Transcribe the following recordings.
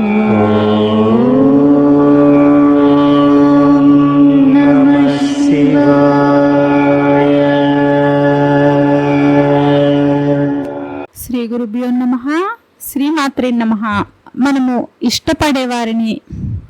నమః శ్రీ గురుభ్యో నమ. శ్రీమాత్రే నమ. మనము ఇష్టపడే వారిని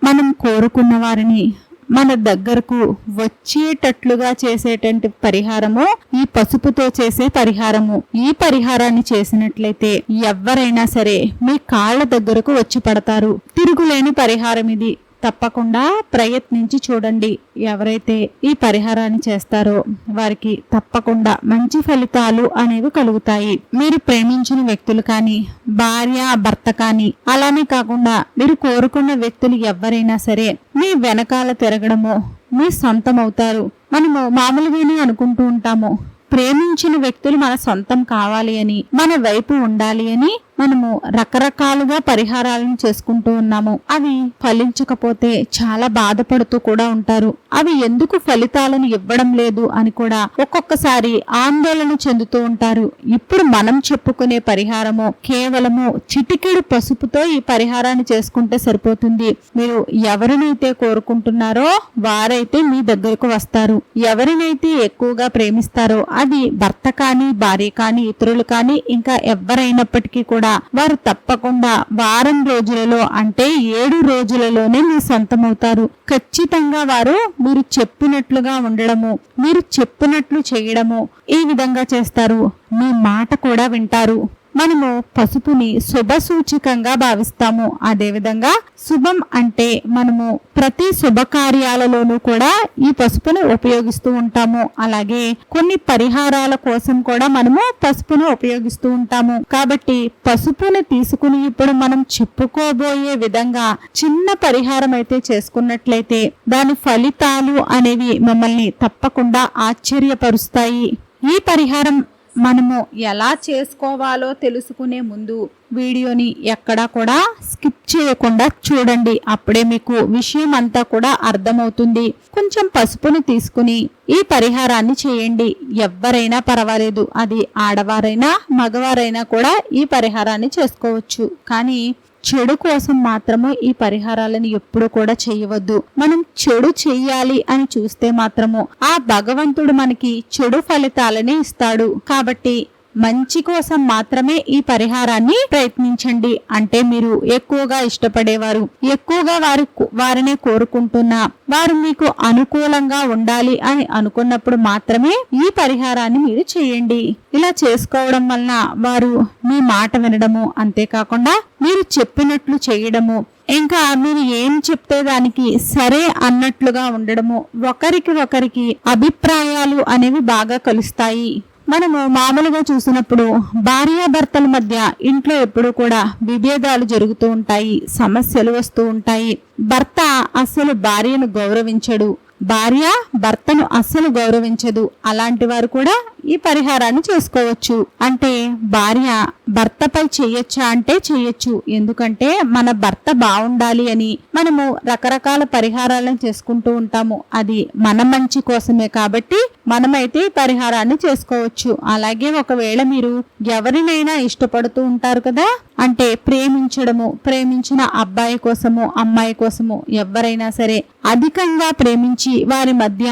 మనం కోరుకున్న వారిని మన దగ్గరకు వచ్చేటట్లుగా చేసేటువంటి పరిహారము ఈ పసుపుతో చేసే పరిహారము. ఈ పరిహారాన్ని చేసినట్లయితే ఎవరైనా సరే మీ కాళ్ళ దగ్గరకు వచ్చి పడతారు. తిరుగులేని పరిహారం ఇది తప్పకుండా ప్రయత్నించి చూడండి ఎవరైతే ఈ పరిహారాన్ని చేస్తారో వారికి తప్పకుండా మంచి ఫలితాలు అనేవి కలుగుతాయి. మీరు ప్రేమించిన వ్యక్తులు కానీ భార్య భర్త కానీ అలానే కాకుండా మీరు కోరుకున్న వ్యక్తులు ఎవరైనా సరే మీ వెనకాల తిరగడము మీ సొంతం అవుతారు మనము మామూలుగానే అనుకుంటూ ఉంటాము ప్రేమించిన వ్యక్తులు మన సొంతం కావాలి అని మన వైపు ఉండాలి అని మనము రకరకాలుగా పరిహారాలను చేసుకుంటూ ఉన్నాము. అవి ఫలించకపోతే చాలా బాధపడుతూ కూడా ఉంటారు. అవి ఎందుకు ఫలితాలను ఇవ్వడం లేదు అని కూడా ఒక్కొక్కసారి ఆందోళన చెందుతూ ఉంటారు. ఇప్పుడు మనం చెప్పుకునే పరిహారము కేవలము చిటికెడు పసుపుతో ఈ పరిహారాన్ని చేసుకుంటే సరిపోతుంది. మీరు ఎవరినైతే కోరుకుంటున్నారో వారైతే మీ దగ్గరకు వస్తారు. ఎవరినైతే ఎక్కువగా ప్రేమిస్తారో అది భర్త కానీ భార్య కానీ ఇతరులు కానీ ఇంకా ఎవరైనప్పటికీ కూడా వారు తప్పకుండా వారం రోజులలో అంటే ఏడు రోజులలోనే మీ సొంతమవుతారు. ఖచ్చితంగా వారు మీరు చెప్పినట్లుగా ఉండడము మీరు చెప్పినట్లు చేయడము ఈ విధంగా చేస్తారు. మీ మాట కూడా వింటారు. మనము పసుపుని శుభ సూచికంగా భావిస్తాము. అదేవిధంగా శుభం అంటే మనము ప్రతి శుభకార్యాలలోనూ కూడా ఈ పసుపును ఉపయోగిస్తూ ఉంటాము. అలాగే కొన్ని పరిహారాల కోసం కూడా మనము పసుపును ఉపయోగిస్తూ ఉంటాము. కాబట్టి పసుపుని తీసుకుని ఇప్పుడు మనం చెప్పుకోబోయే విధంగా చిన్న పరిహారం అయితే చేసుకున్నట్లయితే దాని ఫలితాలు అనేవి మమ్మల్ని తప్పకుండా ఆశ్చర్యపరుస్తాయి. ఈ పరిహారం మనము ఎలా చేసుకోవాలో తెలుసుకునే ముందు వీడియోని ఎక్కడా కూడా స్కిప్ చేయకుండా చూడండి. అప్పుడే మీకు విషయం అంతా కూడా అర్థమవుతుంది. కొంచెం పసుపుని తీసుకుని ఈ పరిహారాన్ని చేయండి. ఎవరైనా పర్వాలేదు. అది ఆడవారైనా మగవారైనా కూడా ఈ పరిహారాన్ని చేసుకోవచ్చు. కానీ చెడు కోసం మాత్రము ఈ పరిహారాలను ఎప్పుడు కూడా చేయవద్దు. మనం చెడు చెయ్యాలి అని చూస్తే మాత్రము ఆ భగవంతుడు మనకి చెడు ఫలితాలని ఇస్తాడు. కాబట్టి మంచి కోసం మాత్రమే ఈ పరిహారాన్ని ప్రయత్నించండి. అంటే మీరు ఎక్కువగా ఇష్టపడేవారు ఎక్కువగా వారు వారినే కోరుకుంటున్నా వారు మీకు అనుకూలంగా ఉండాలి అని అనుకున్నప్పుడు మాత్రమే ఈ పరిహారాన్ని మీరు చేయండి. ఇలా చేసుకోవడం వలన వారు మీ మాట వినడము అంతేకాకుండా మీరు చెప్పినట్లు చేయడము ఇంకా మీరు ఏం చెప్తే దానికి సరే అన్నట్లుగా ఉండడము ఒకరికి ఒకరికి అభిప్రాయాలు అనేవి బాగా కలుస్తాయి. మనము మామూలుగా చూసినప్పుడు భార్యాభర్తల మధ్య ఇంట్లో ఎప్పుడూ కూడా విభేదాలు జరుగుతూ ఉంటాయి సమస్యలు వస్తూ ఉంటాయి. భర్త అసలు భార్యను గౌరవించడు. భార్య భర్తను అస్సలు గౌరవించదు. అలాంటి వారు కూడా ఈ పరిహారాన్ని చేసుకోవచ్చు. అంటే భార్య భర్తపై చేయొచ్చా అంటే చేయొచ్చు. ఎందుకంటే మన భర్త బాగుండాలి అని మనము రకరకాల పరిహారాలను చేసుకుంటూ ఉంటాము. అది మన మంచి కోసమే కాబట్టి మనమైతే ఈ పరిహారాన్ని చేసుకోవచ్చు. అలాగే ఒకవేళ మీరు ఎవరినైనా ఇష్టపడుతూ ఉంటారు కదా అంటే ప్రేమించడము ప్రేమించిన అబ్బాయి కోసము అమ్మాయి కోసము ఎవరైనా సరే అధికంగా ప్రేమించి వారి మధ్య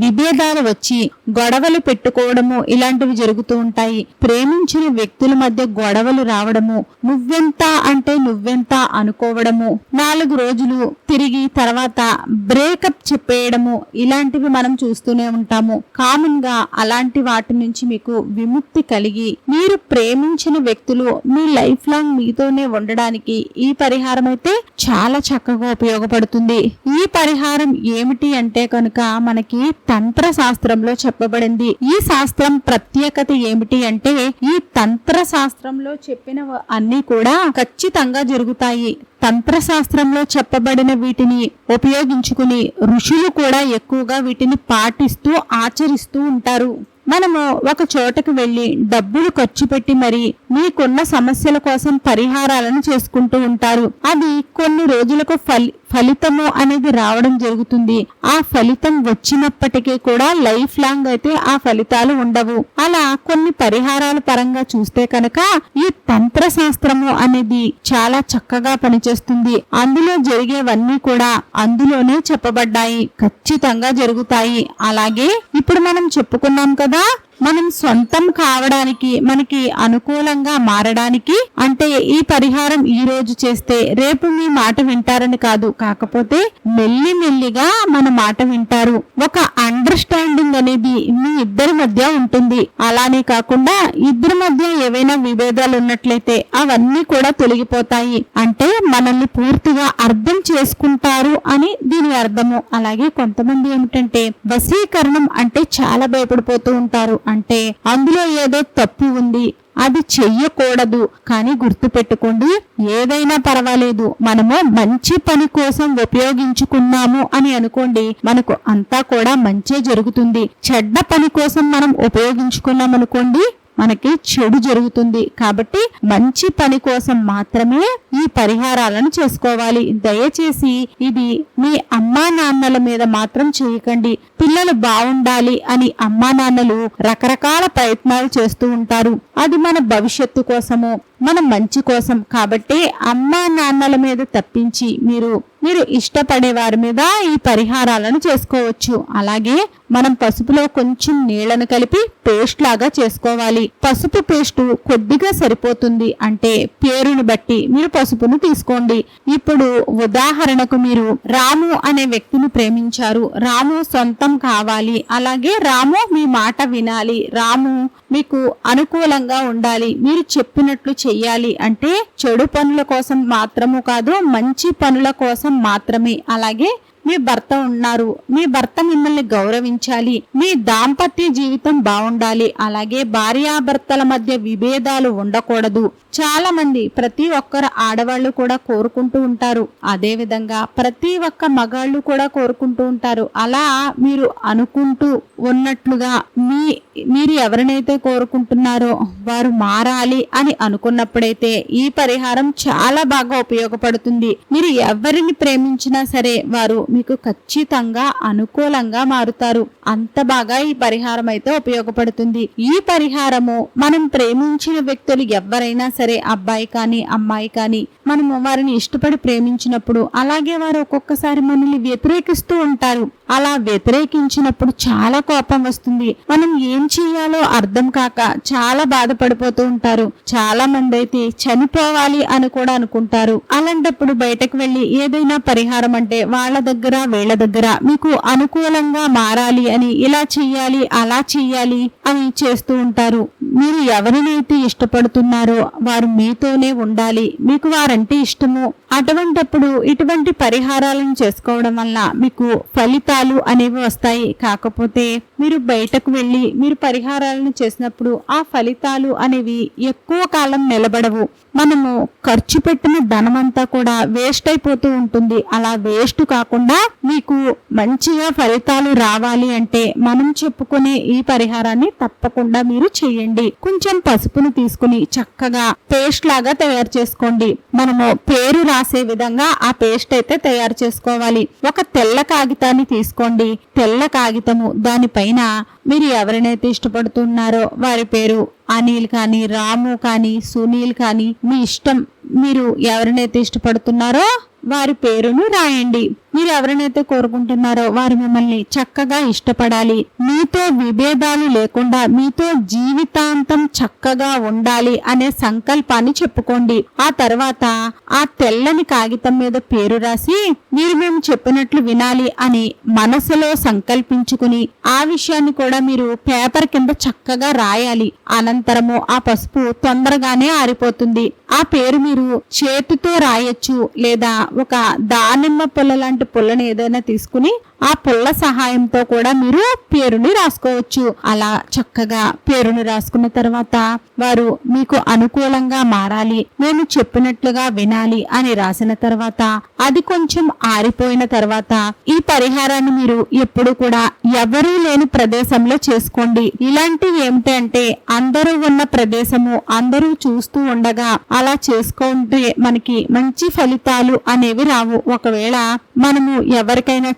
విభేదాలు వచ్చి గొడవలు పెట్టుకోవడము ఇలాంటివి జరుగుతూ ఉంటాయి. ప్రేమించిన వ్యక్తుల మధ్య గొడవలు రావడము నువ్వెంత అంటే నువ్వెంత అనుకోవడము నాలుగు రోజులు తిరిగి తర్వాత బ్రేకప్ చెప్పేయడము ఇలాంటివి మనం చూస్తూనే ఉంటాము. కామన్గా అలాంటి వాటి నుంచి మీకు విముక్తి కలిగి మీరు ప్రేమించిన వ్యక్తులు మీ లైఫ్ లాంగ్ మీతోనే ఉండడానికి ఈ పరిహారం అయితే చాలా చక్కగా ఉపయోగపడుతుంది. ఈ పరిహారం ఏమిటి అంటే కనుక మనకి తంత్ర శాస్త్రంలో చెప్పబడింది. ఈ శాస్త్రం ప్రత్యేకత ఏమిటి అంటే ఈ తంత్ర శాస్త్రంలో చెప్పిన అన్ని కూడా ఖచ్చితంగా జరుగుతాయి. తంత్ర శాస్త్రంలో చెప్పబడిన వీటిని ఉపయోగించుకుని ఋషులు కూడా ఎక్కువగా వీటిని పాటిస్తూ ఆచరిస్తూ ఉంటారు. మనము ఒక చోటకు వెళ్ళి డబ్బులు ఖర్చు పెట్టి మరి మీకున్న సమస్యల కోసం పరిహారాలను చేసుకుంటూ ఉంటారు. అది కొన్ని రోజులకు ఫలి ఫలితము అనేది రావడం జరుగుతుంది. ఆ ఫలితం వచ్చినప్పటికీ కూడా లైఫ్ లాంగ్ అయితే ఆ ఫలితాలు ఉండవు. అలా కొన్ని పరిహారాల పరంగా చూస్తే కనుక ఈ తంత్ర శాస్త్రము అనేది చాలా చక్కగా పనిచేస్తుంది. అందులో జరిగేవన్నీ కూడా అందులోనే చెప్పబడ్డాయి. ఖచ్చితంగా జరుగుతాయి. అలాగే ఇప్పుడు మనం చెప్పుకున్నాం కదా మనం సొంతం కావడానికి మనకి అనుకూలంగా మారడానికి అంటే ఈ పరిహారం ఈ రోజు చేస్తే రేపు మీ మాట వింటారని కాదు. కాకపోతే మెల్లి మెల్లిగా మన మాట వింటారు. ఒక అండర్స్టాండింగ్ అనేది మీ ఇద్దరి మధ్య ఉంటుంది. అలానే కాకుండా ఇద్దరి మధ్య ఏవైనా విభేదాలు ఉన్నట్లయితే అవన్నీ కూడా తొలగిపోతాయి. అంటే మనల్ని పూర్తిగా అర్థం చేసుకుంటారు అని దీని అర్థము. అలాగే కొంతమంది ఏమిటంటే వశీకరణం అంటే చాలా భయపడిపోతూ ఉంటారు. అంటే అందులో ఏదో తప్పు ఉంది అది చెయ్యకూడదు. కానీ గుర్తు పెట్టుకోండి ఏదైనా పర్వాలేదు మనము మంచి పని కోసం ఉపయోగించుకున్నాము అని అనుకోండి మనకు అంతా కూడా మంచే జరుగుతుంది. చెడ్డ పని కోసం మనం ఉపయోగించుకున్నాం అనుకోండి మనకి చెడు జరుగుతుంది. కాబట్టి మంచి పని కోసం మాత్రమే ఈ పరిహారాలను చేసుకోవాలి. దయచేసి ఇది మీ అమ్మా నాన్నల మీద మాత్రం చేయకండి. పిల్లలు బాగుండాలి అని అమ్మా నాన్నలు రకరకాల ప్రయత్నాలు చేస్తూ ఉంటారు. అది మన భవిష్యత్తు కోసము మన మంచి కోసం కాబట్టి అమ్మా నాన్నల మీద తప్పించి మీరు మీరు ఇష్టపడే వారి మీద ఈ పరిహారాలను చేసుకోవచ్చు. అలాగే మనం పసుపులో కొంచెం నీళ్ళను కలిపి పేస్ట్ లాగా చేసుకోవాలి. పసుపు పేస్ట్ కొద్దిగా సరిపోతుంది అంటే పేరుని బట్టి మీరు పసుపును తీసుకోండి. ఇప్పుడు ఉదాహరణకు మీరు రాము అనే వ్యక్తిని ప్రేమించారు. రాము సొంతం కావాలి. అలాగే రాము మీ మాట వినాలి. రాము మీకు అనుకూలంగా ఉండాలి. మీరు చెప్పినట్లు చెయ్యాలి. అంటే చెడు పనుల కోసం మాత్రము కాదు మంచి పనుల కోసం మాత్రమే. అలాగే మీ భర్త ఉన్నారు మీ భర్త మిమ్మల్ని గౌరవించాలి. మీ దాంపత్య జీవితం బాగుండాలి. అలాగే భార్యాభర్తల మధ్య విభేదాలు ఉండకూడదు. చాలా మంది ప్రతి ఒక్కరు ఆడవాళ్ళు కూడా కోరుకుంటూ ఉంటారు. అదే విధంగా ప్రతి ఒక్క మగాళ్ళు కూడా కోరుకుంటూ ఉంటారు. అలా మీరు అనుకుంటూ ఉన్నట్లుగా మీ మీరు ఎవరినైతే కోరుకుంటున్నారో వారు మారాలి అని అనుకున్నప్పుడైతే ఈ పరిహారం చాలా బాగా ఉపయోగపడుతుంది. మీరు ఎవరిని ప్రేమించినా సరే వారు మీకు ఖచ్చితంగా అనుకూలంగా మారుతారు. అంత బాగా ఈ పరిహారం అయితే ఉపయోగపడుతుంది. ఈ పరిహారము మనం ప్రేమించిన వ్యక్తులు ఎవరైనా సరే అబ్బాయి కానీ అమ్మాయి కానీ మనము వారిని ఇష్టపడి ప్రేమించినప్పుడు అలాగే వారు ఒక్కొక్కసారి మనల్ని వ్యతిరేకిస్తూ ఉంటారు. అలా వ్యతిరేకించినప్పుడు చాలా కోపం వస్తుంది. మనం ఏం చేయాలో అర్థం కాక చాలా బాధపడిపోతూ ఉంటారు. చాలా మంది అయితే చనిపోవాలి అని కూడా అనుకుంటారు. అలాంటప్పుడు బయటకు వెళ్ళి ఏదైనా పరిహారం అంటే వాళ్ళ దగ్గర దగ్గర వీళ్ళ దగ్గర మీకు అనుకూలంగా మారాలి అని ఇలా చెయ్యాలి అలా చెయ్యాలి అని చేస్తూ ఉంటారు. మీరు ఎవరినైతే ఇష్టపడుతున్నారో వారు మీతోనే ఉండాలి. మీకు వారంటే ఇష్టము. అటువంటప్పుడు ఇటువంటి పరిహారాలను చేసుకోవడం వల్ల మీకు ఫలితాలు అనేవి వస్తాయి. కాకపోతే మీరు బయటకు వెళ్ళి మీరు పరిహారాలను చేసినప్పుడు ఆ ఫలితాలు అనేవి ఎక్కువ కాలం నిలబడవు. మనము ఖర్చు పెట్టిన ధనమంతా కూడా వేస్ట్ అయిపోతూ ఉంటుంది. అలా వేస్ట్ కాకుండా మీకు మంచిగా ఫలితాలు రావాలి అంటే మనం చెప్పుకునే ఈ పరిహారాన్ని తప్పకుండా మీరు చేయండి. కొంచెం పసుపును తీసుకుని చక్కగా పేస్ట్ లాగా తయారు చేసుకోండి. మనము పేరు రాసే విధంగా ఆ పేస్ట్ అయితే తయారు చేసుకోవాలి. ఒక తెల్ల కాగితాన్ని తీసుకోండి. తెల్ల కాగితము దానిపైన మీరు ఎవరినైతే ఇష్టపడుతున్నారో వారి పేరు అనిల్ కానీ రాము కానీ సునీల్ కానీ మీ ఇష్టం మీరు ఎవరినైతే ఇష్టపడుతున్నారో వారి పేరును రాయండి. మీరు ఎవరినైతే కోరుకుంటున్నారో వారు మిమ్మల్ని చక్కగా ఇష్టపడాలి. మీతో విభేదాలు లేకుండా మీతో జీవితాంతం చక్కగా ఉండాలి అనే సంకల్పాన్ని చెప్పుకోండి. ఆ తర్వాత ఆ తెల్లని కాగితం మీద పేరు రాసి మీరు మేము చెప్పినట్లు వినాలి అని మనసులో సంకల్పించుకుని ఆ విషయాన్ని కూడా మీరు పేపర్ కింద చక్కగా రాయాలి. అనంతరము ఆ పసుపు తొందరగానే ఆరిపోతుంది. ఆ పేరు మీరు చేతితో రాయొచ్చు లేదా ఒక దానిమ్మ పుల్ల లాంటి పుల్లని ఏదైనా తీసుకుని ఆ పుల్ల సహాయంతో కూడా మీరు పేరుని రాసుకోవచ్చు. అలా చక్కగా పేరుని రాసుకున్న తర్వాత వారు మీకు అనుకూలంగా మారాలి నేను చెప్పినట్లుగా వినాలి అని రాసిన తర్వాత అది కొంచెం ఆరిపోయిన తర్వాత ఈ పరిహారాన్ని మీరు ఎప్పుడు కూడా ఎవరూ లేని ప్రదేశంలో చేసుకోండి. ఇలాంటివి ఏమిటంటే అందరూ ఉన్న ప్రదేశము అందరూ చూస్తూ ఉండగా అలా చేసుకుంటే మనకి మంచి ఫలితాలు అనేవి రావు. ఒకవేళ మనము ఎవరికైనా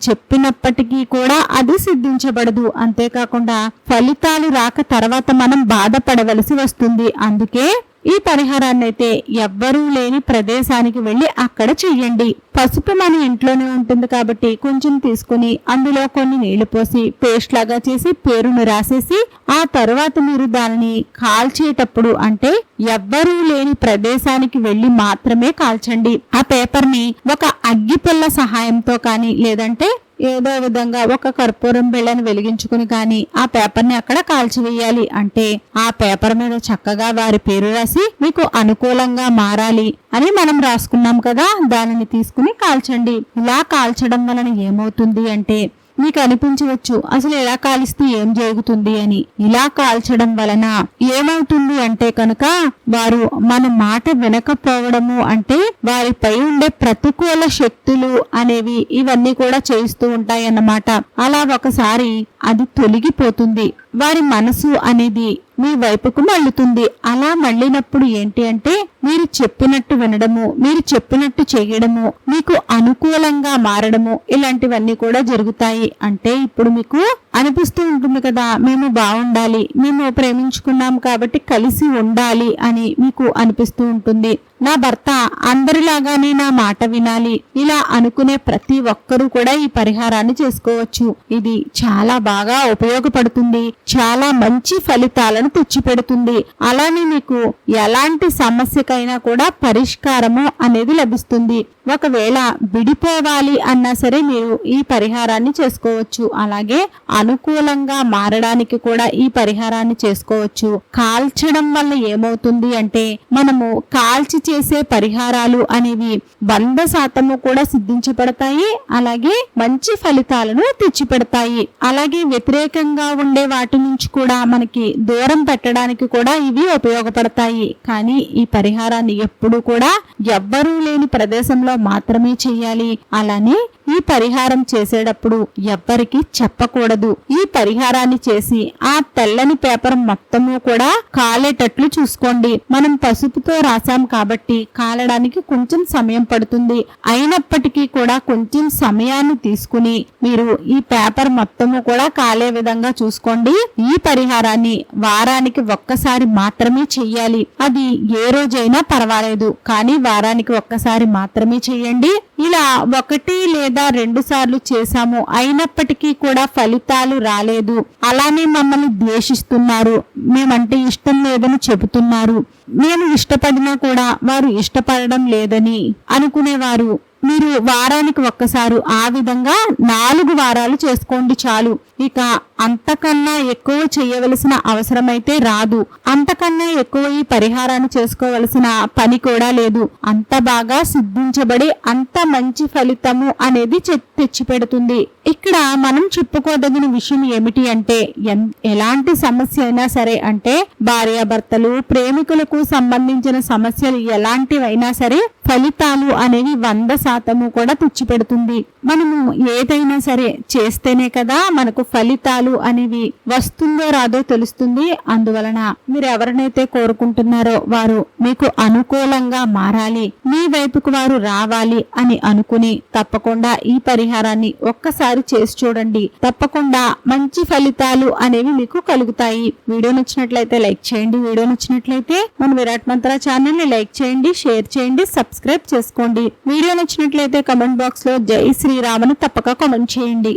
చెప్పినప్పటికీ కూడా అది సిద్ధించబడదు. అంతేకాకుండా ఫలితాలు రాక తర్వాత మనం బాధపడవలసి వస్తుంది. అందుకే ఈ పరిహారాన్ని అయితే ఎవ్వరూ లేని ప్రదేశానికి వెళ్ళి అక్కడ చెయ్యండి. పసుపు మన ఇంట్లోనే ఉంటుంది కాబట్టి కొంచెం తీసుకుని అందులో కొన్ని నీళ్ళు పోసి పేస్ట్ లాగా చేసి పేరును రాసేసి ఆ తర్వాత మీరు దానిని కాల్చేటప్పుడు అంటే ఎవ్వరూ లేని ప్రదేశానికి వెళ్ళి మాత్రమే కాల్చండి. ఆ పేపర్ని ఒక అగ్గిపుల్ల సహాయంతో కానీ లేదంటే ఏదో విధంగా ఒక కర్పూరం బిళ్ళను వెలిగించుకుని కానీ ఆ పేపర్ని అక్కడ కాల్చివేయాలి అంటే ఆ పేపర్ మీద చక్కగా వారి పేరు రాసి మీకు అనుకూలంగా మారాలి అని మనం రాసుకున్నాం కదా. దానిని తీసుకుని కాల్చండి. ఇలా కాల్చడం వలన ఏమవుతుంది అంటే మీకు అనిపించవచ్చు. అసలు ఇలా కాలిస్తే ఏం జరుగుతుంది అని. ఇలా కాల్చడం వలన ఏమవుతుంది అంటే కనుక వారు మన మాట వినకపోవడము అంటే వారిపై ఉండే ప్రతికూల శక్తులు అనేవి ఇవన్నీ కూడా చేయిస్తూ ఉంటాయన్నమాట. అలా ఒకసారి అది తొలగిపోతుంది. వారి మనసు అనేది మీ వైపుకు మళ్ళుతుంది. అలా మళ్ళినప్పుడు ఏంటి అంటే మీరు చెప్పినట్టు వినడము మీరు చెప్పినట్టు చేయడము మీకు అనుకూలంగా మారడము ఇలాంటివన్నీ కూడా జరుగుతాయి. అంటే ఇప్పుడు మీకు అనిపిస్తూ ఉంటుంది కదా మేము బాగుండాలి మేము ప్రేమించుకున్నాం కాబట్టి కలిసి ఉండాలి అని మీకు అనిపిస్తూ ఉంటుంది. నా భర్త అందరిలాగానే నా మాట వినాలి ఇలా అనుకునే ప్రతి ఒక్కరూ కూడా ఈ పరిహారాన్ని చేసుకోవచ్చు. ఇది చాలా బాగా ఉపయోగపడుతుంది చాలా మంచి ఫలితాలను తెచ్చిపెడుతుంది. అలానే మీకు ఎలాంటి సమస్యకైనా కూడా పరిష్కారము అనేది లభిస్తుంది. ఒకవేళ విడిపోవాలి అన్నా సరే మీరు ఈ పరిహారాన్ని చేసుకోవచ్చు. అలాగే అనుకూలంగా మారడానికి కూడా ఈ పరిహారాన్ని చేసుకోవచ్చు. కాల్చడం వల్ల ఏమవుతుంది అంటే మనము కాల్చి చేసే పరిహారాలు అనేవి వంద శాతము కూడా సిద్ధించబడతాయి. అలాగే మంచి ఫలితాలను తెచ్చిపెడతాయి. అలాగే వ్యతిరేకంగా ఉండే వాటి నుంచి కూడా మనకి దూరం పెట్టడానికి కూడా ఇవి ఉపయోగపడతాయి. కానీ ఈ పరిహారాన్ని ఎప్పుడు కూడా ఎవ్వరూ లేని ప్రదేశంలో మాత్రమే చేయాలి. అలానే ఈ పరిహారం చేసేటప్పుడు ఎవ్వరికీ చెప్పకూడదు. ఈ పరిహారాన్ని చేసి ఆ తెల్లని పేపర్ మొత్తము కూడా కాలేటట్లు చూసుకోండి. మనం పసుపుతో రాసాం కాబట్టి కాలడానికి కొంచెం సమయం పడుతుంది. అయినప్పటికీ కూడా కొంచెం సమయాన్ని తీసుకుని మీరు ఈ పేపర్ మొత్తము కూడా కాలే విధంగా చూసుకోండి. ఈ పరిహారాన్ని వారానికి ఒక్కసారి మాత్రమే చెయ్యాలి. అది ఏ రోజైనా పర్వాలేదు. కానీ వారానికి ఒక్కసారి మాత్రమే చెయ్యండి ఇలా ఒకటి లేదా రెండు సార్లు చేశాము. అయినప్పటికీ కూడా ఫలితాలు రాలేదు. అలానే మమ్మల్ని ద్వేషిస్తున్నారు. మేమంటే ఇష్టం లేదని చెబుతున్నారు. మేము ఇష్టపడినా కూడా వారు ఇష్టపడడం లేదని అనుకునేవారు. మీరు వారానికి ఒక్కసారి ఆ విధంగా నాలుగు వారాలు చేసుకోండి చాలు. ఇక అంతకన్నా ఎక్కువ చేయవలసిన అవసరమైతే రాదు. అంతకన్నా ఎక్కువ ఈ పరిహారాన్ని చేసుకోవలసిన పని కూడా లేదు. అంత బాగా సిద్ధించబడి అంత మంచి ఫలితము అనేది తెచ్చిపెడుతుంది. ఇక్కడ మనం చెప్పుకోదగిన విషయం ఏమిటి అంటే ఎలాంటి సమస్య అయినా సరే అంటే భార్యాభర్తలు ప్రేమికులకు సంబంధించిన సమస్యలు ఎలాంటివైనా సరే ఫలితాలు అనేవి వంద శాతము కూడా తెచ్చిపెడుతుంది. మనము ఏదైనా సరే చేస్తేనే కదా మనకు ఫలితాలు అనేవి వస్తుందో రాదో తెలుస్తుంది. అందువలన మీరు ఎవరినైతే కోరుకుంటున్నారో వారు మీకు అనుకూలంగా మారాలి. మీ వైపుకు వారు రావాలి అని అనుకుని తప్పకుండా ఈ పరిహారాన్ని ఒక్కసారి చేసి చూడండి. తప్పకుండా మంచి ఫలితాలు అనేవి మీకు కలుగుతాయి. వీడియో నచ్చినట్లయితే లైక్ చేయండి. వీడియో నచ్చినట్లయితే మన విరాట్ మంత్ర ఛానల్ని లైక్ చేయండి షేర్ చేయండి సబ్స్క్రైబ్ చేసుకోండి. వీడియో నచ్చినట్లయితే కమెంట్ బాక్స్లో జై శ్రీరామను తప్పక కామెంట్ చేయండి.